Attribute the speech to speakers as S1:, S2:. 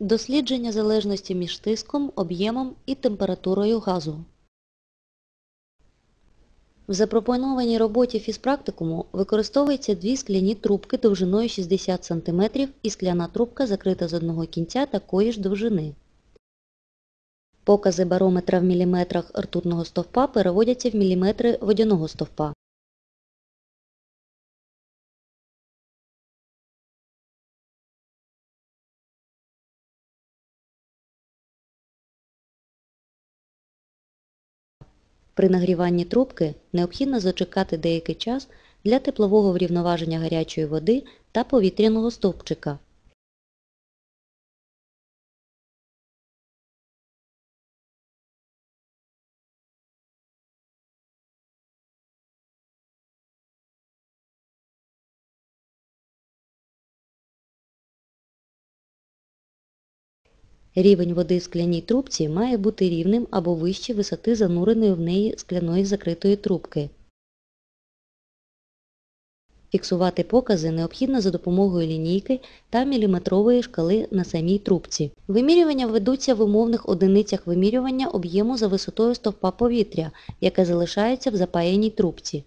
S1: Дослідження залежності між тиском, об'ємом і температурою газу. В запропонованій роботі фізпрактикуму використовуються дві скляні трубки довжиною 60 см і скляна трубка закрита з одного кінця такої ж довжини. Покази барометра в міліметрах ртутного стовпа переводяться в міліметри водяного стовпа. При нагріванні трубки необхідно зачекати деякий час для теплового врівноваження гарячої води та повітряного стовпчика. Рівень води в скляній трубці має бути рівним або вище висоти зануреної в неї скляної закритої трубки. Фіксувати покази необхідно за допомогою лінійки та міліметрової шкали на самій трубці. Вимірювання ведуться в умовних одиницях вимірювання об'єму за висотою стовпа повітря, яке залишається в запаяній трубці.